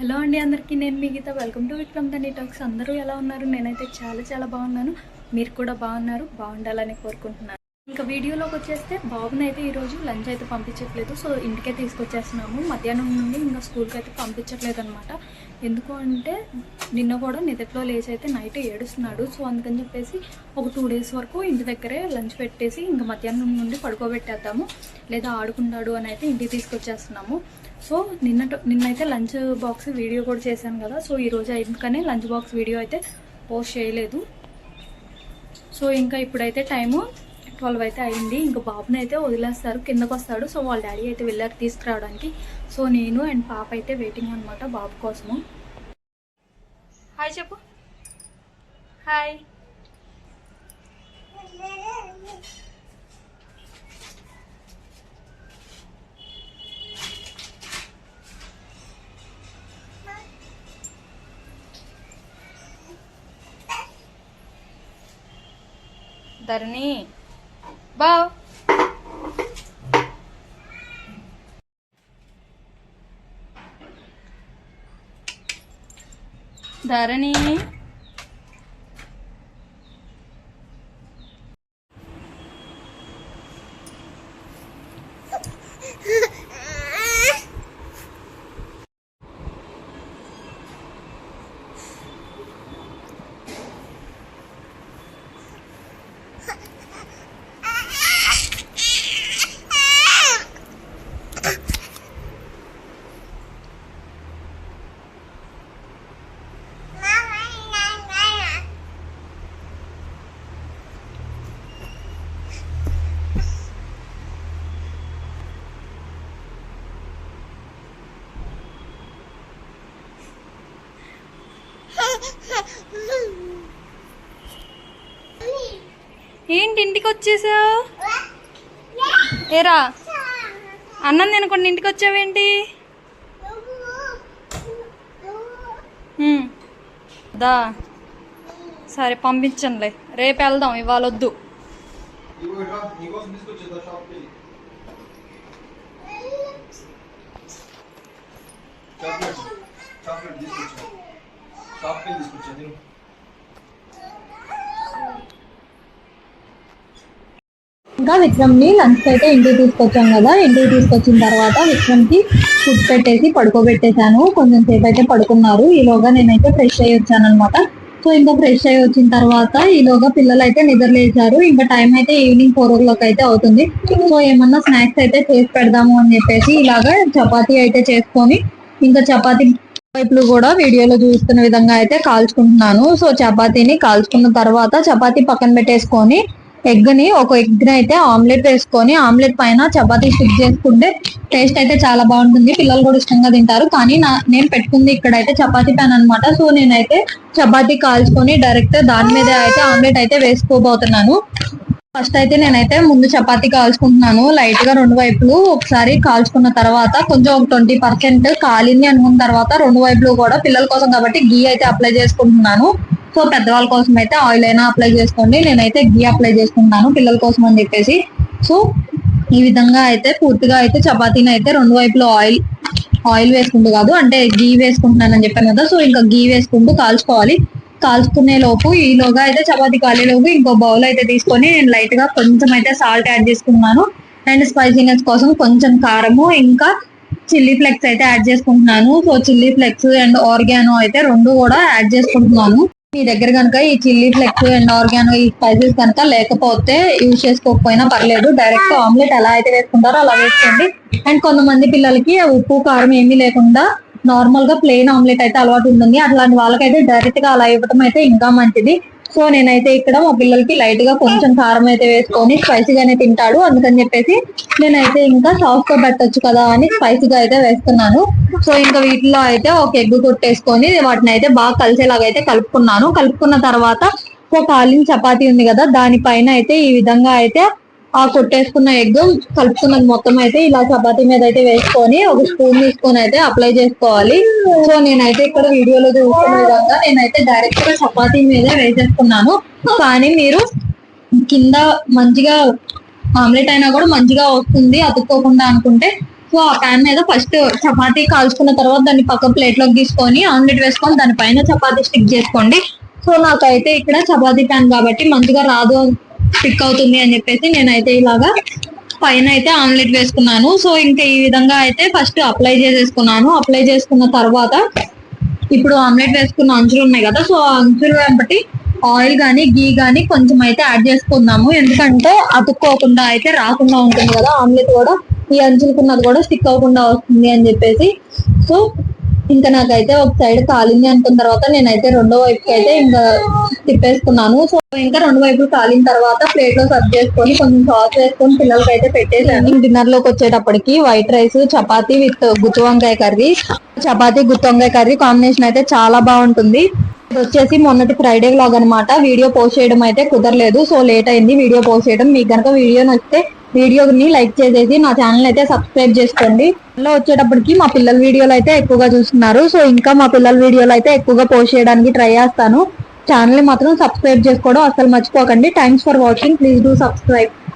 Hello అండి అందరికీ నేను మీ గీత. వెల్కమ్ టు విక్రమ్ దని టాక్స్ అందరూ ఎలా ఉన్నారు? నేనైతే చాలా చాలా బాగున్నాను. మీరు కూడా బాగున్నారు బాగుండాలని కోరుకుంటున్నాను. ఇంకా వీడియోలోకి వచ్చేస్తే బాబుని అయితే ఈరోజు లంచ్ అయితే పంపించట్లేదు. సో ఇంటికే తీసుకొచ్చేస్తున్నాము. మధ్యాహ్నం నుండి ఇంకా స్కూల్కి అయితే పంపించట్లేదు అనమాట ఎందుకు అంటే నిన్న కూడా నిదట్లో లేచి అయితే నైట్ ఏడుస్తున్నాడు. సో అందుకని చెప్పేసి ఒక టూ డేస్ వరకు ఇంటి దగ్గరే లంచ్ పెట్టేసి ఇంకా మధ్యాహ్నం నుండి పడుకోబెట్టేద్దాము. లేదా ఆడుకుంటాడు అని అయితే ఇంటికి తీసుకొచ్చేస్తున్నాము. సో నిన్న నిన్నైతే లంచ్ బాక్స్ వీడియో కూడా చేశాను కదా సో ఈరోజు అందుకనే లంచ్ బాక్స్ వీడియో అయితే పోస్ట్ చేయలేదు. సో ఇంకా ఇప్పుడైతే టైము ట్వెల్వ్ అయితే అయింది. ఇంకా బాబుని అయితే వదిలేస్తారు కిందకు వస్తాడు. సో వాళ్ళ డాడీ అయితే వెళ్ళారు తీసుకురావడానికి. సో నేను అండ్ పాప అయితే వెయిటింగ్ అనమాట బాబు కోసము. హాయ్ చెప్పు. హాయ్. तरणी. बाव धरणी. ఏంటి ఇంటికి వచ్చేసావు? ఏరా? అన్నం తినకుండా ఇంటికి వచ్చావేంటి? దా. సరే పంపించండిలే రేపు వెళ్దాం ఇవాళ వద్దు. చాక్లెట్ చాక్లెట్ షాప్కి తీసుకొచ్చాను ఇంకా విక్రమ్ని లంచ్ అయితే ఇంటికి తీసుకొచ్చాం కదా. ఇంటికి తీసుకొచ్చిన తర్వాత విక్రమ్కి ఫుడ్ పెట్టేసి పడుకోబెట్టేశాను. కొంచెం సేపు అయితే పడుకున్నారు. ఈలోగా నేనైతే ఫ్రెష్ అయ్యి వచ్చాను అనమాట సో ఇంకా ఫ్రెష్ అయ్యి వచ్చిన తర్వాత ఈలోగా పిల్లలు అయితే నిద్రలేశారు ఇంకా టైం అయితే ఈవినింగ్ ఫోర్ ఓ క్లాక్ అయితే అవుతుంది. సో ఏమన్నా స్నాక్స్ అయితే చేసి పెడదాము అని చెప్పేసి ఇలాగా చపాతీ అయితే చేసుకొని ఇంకా చపాతీ వైపులు కూడా వీడియోలో చూస్తున్న విధంగా అయితే కాల్చుకుంటున్నాను. సో చపాతీని కాల్చుకున్న తర్వాత చపాతీ పక్కన పెట్టేసుకొని ఎగ్ని ఒక ఎగ్ని అయితే ఆమ్లెట్ వేసుకొని ఆమ్లెట్ పైన చపాతీ స్టిక్ చేసుకుంటే టేస్ట్ అయితే చాలా బాగుంటుంది. పిల్లలు కూడా ఇష్టంగా తింటారు. కానీ నా నేను పెట్టుకుంది ఇక్కడ అయితే చపాతీ ప్యాన్ అనమాట సో నేనైతే చపాతీ కాల్చుకొని డైరెక్ట్ దాని మీద అయితే ఆమ్లెట్ అయితే వేసుకోబోతున్నాను. ఫస్ట్ అయితే నేనైతే ముందు చపాతీ కాల్చుకుంటున్నాను. లైట్గా రెండు వైపులు ఒకసారి కాల్చుకున్న తర్వాత కొంచెం ఒక ట్వంటీ పర్సెంట్ కాలింది అనుకున్న తర్వాత రెండు వైపులు కూడా పిల్లల కోసం కాబట్టి గీ అయితే అప్లై చేసుకుంటున్నాను. సో పెద్దవాళ్ళ కోసం అయితే ఆయిల్ అయినా అప్లై చేసుకోండి. నేనైతే గీ అప్లై చేసుకుంటున్నాను పిల్లల కోసం అని చెప్పేసి. సో ఈ విధంగా అయితే పూర్తిగా అయితే చపాతీని అయితే రెండు వైపులు ఆయిల్ ఆయిల్ వేసుకుంటూ కాదు అంటే గీ వేసుకుంటున్నానని చెప్పాను కదా. సో ఇంకా గీ వేసుకుంటూ కాల్చుకోవాలి. కాల్చుకునే లోపు ఈలోగా అయితే చపాతీ కాలే లోపు ఇంకో బౌల్ అయితే తీసుకొని నేను లైట్గా కొంచెం అయితే సాల్ట్ యాడ్ చేసుకున్నాను. అండ్ స్పైసీనెస్ కోసం కొంచెం కారము ఇంకా చిల్లీ ఫ్లెక్స్ అయితే యాడ్ చేసుకుంటున్నాను. So chilli flakes and oregano అయితే రెండు కూడా యాడ్ చేసుకుంటున్నాను. మీ దగ్గర కనుక ఈ చిల్లీ ఫ్లెక్స్ అండ్ ఆర్గానో ఈ స్పైసెస్ కనుక లేకపోతే యూజ్ చేసుకోకపోయినా పర్లేదు. డైరెక్ట్ ఆమ్లెట్ ఎలా అయితే వేసుకుంటారో అలా వేసుకోండి. అండ్ కొంతమంది పిల్లలకి ఉప్పు కారం ఏమీ లేకుండా నార్మల్గా ప్లెయిన్ ఆమ్లెట్ అయితే అలవాటు ఉంటుంది. అట్లాంటి వాళ్ళకైతే డైరెక్ట్గా అలా ఇవ్వటం అయితే ఇంకా మంచిది. సో నేనైతే ఇక్కడ మా పిల్లలకి లైట్గా కొంచెం కారం అయితే వేసుకొని స్పైసీగానే తింటాడు. అందుకని చెప్పేసి నేనైతే ఇంకా సాఫ్ట్గా పెట్టచ్చు కదా అని స్పైసీగా అయితే వేస్తున్నాను. సో ఇంకా వీటిలో అయితే ఒక ఎగ్ కొట్టేసుకొని వాటిని అయితే బాగా కలిసేలాగా అయితే కలుపుకున్నాను. కలుపుకున్న తర్వాత ఒక ఆలిన్ చపాతీ ఉంది కదా దానిపైన అయితే ఈ విధంగా అయితే ఆ కొట్టేసుకున్న ఎగ్ కలుపుకున్నది మొత్తం అయితే ఇలా చపాతీ మీద అయితే వేసుకొని ఒక స్పూన్ తీసుకొని అయితే అప్లై చేసుకోవాలి. సో నేనైతే ఇక్కడ వీడియోలో చూసుకున్న విధంగా నేనైతే డైరెక్ట్గా చపాతీ మీదే వేసేసుకున్నాను. కానీ మీరు కింద మంచిగా ఆమ్లెట్ అయినా కూడా మంచిగా వస్తుంది అతుక్కోకుండా అనుకుంటే. సో ఆ ప్యాన్ మీద ఫస్ట్ చపాతీ కాల్చుకున్న తర్వాత దాన్ని పక్క ప్లేట్లోకి తీసుకొని ఆమ్లెట్ వేసుకొని దాని పైన చపాతీ స్టిక్ చేసుకోండి. సో నాకైతే ఇక్కడ చపాతీ ప్యాన్ కాబట్టి మంచిగా రాదు స్టిక్ అవుతుంది అని చెప్పేసి నేనైతే ఇలాగా పైన అయితే ఆమ్లెట్ వేసుకున్నాను. సో ఇంకా ఈ విధంగా అయితే ఫస్ట్ అప్లై చేసేసుకున్నాను. అప్లై చేసుకున్న తర్వాత ఇప్పుడు ఆమ్లెట్ వేసుకున్న అంచులు ఉన్నాయి కదా. సో ఆ అంచులు వెంబటి ఆయిల్ కానీ గీ కానీ కొంచెం అయితే యాడ్ చేసుకుందాము. ఎందుకంటే అతుక్కోకుండా అయితే రాకుండా ఉంటుంది కదా. ఆమ్లెట్ కూడా ఈ అంచులకున్నది కూడా స్టిక్ అవ్వకుండా వస్తుంది అని చెప్పేసి. సో ఇంకా నాకైతే ఒక సైడ్ కాలింది అనుకున్న తర్వాత నేనైతే రెండో వైపుకి అయితే ఇంకా తిప్పేసుకున్నాను. సో ఇంకా రెండు వైపులు కాలిన తర్వాత ప్లేట్లో సర్వ్ చేసుకొని కొంచెం సాస్ వేసుకొని పిల్లలకి అయితే పెట్టేసాను డిన్నర్లోకి వచ్చేటప్పటికి వైట్ రైస్ చపాతీ విత్ గుత్తి వంకాయ కర్రీ. చపాతీ గుత్తి వంకాయ కర్రీ కాంబినేషన్ అయితే చాలా బాగుంటుంది. వచ్చేసి మొన్నటి ఫ్రైడే వ్లాగ్ అన్నమాట. వీడియో పోస్ట్ చేయడం అయితే కుదరలేదు. సో లేట్ అయింది. వీడియో పోస్ట్ చేయడం. మీకు కనుక వీడియో నచ్చితే వీడియోని లైక్ చేసేసి నా ఛానల్ అయితే సబ్స్క్రైబ్ చేసుకోండి. లో వచ్చేటప్పటికి మా పిల్లల వీడియోలు అయితే ఎక్కువగా చూస్తున్నారు. సో ఇంకా మా పిల్లల వీడియోలు అయితే ఎక్కువగా పోస్ట్ చేయడానికి ట్రై చేస్తాను. ఛానల్ మాత్రం సబ్స్క్రైబ్ చేసుకోవడం అసలు మర్చిపోకండి. Thanks for watching please do subscribe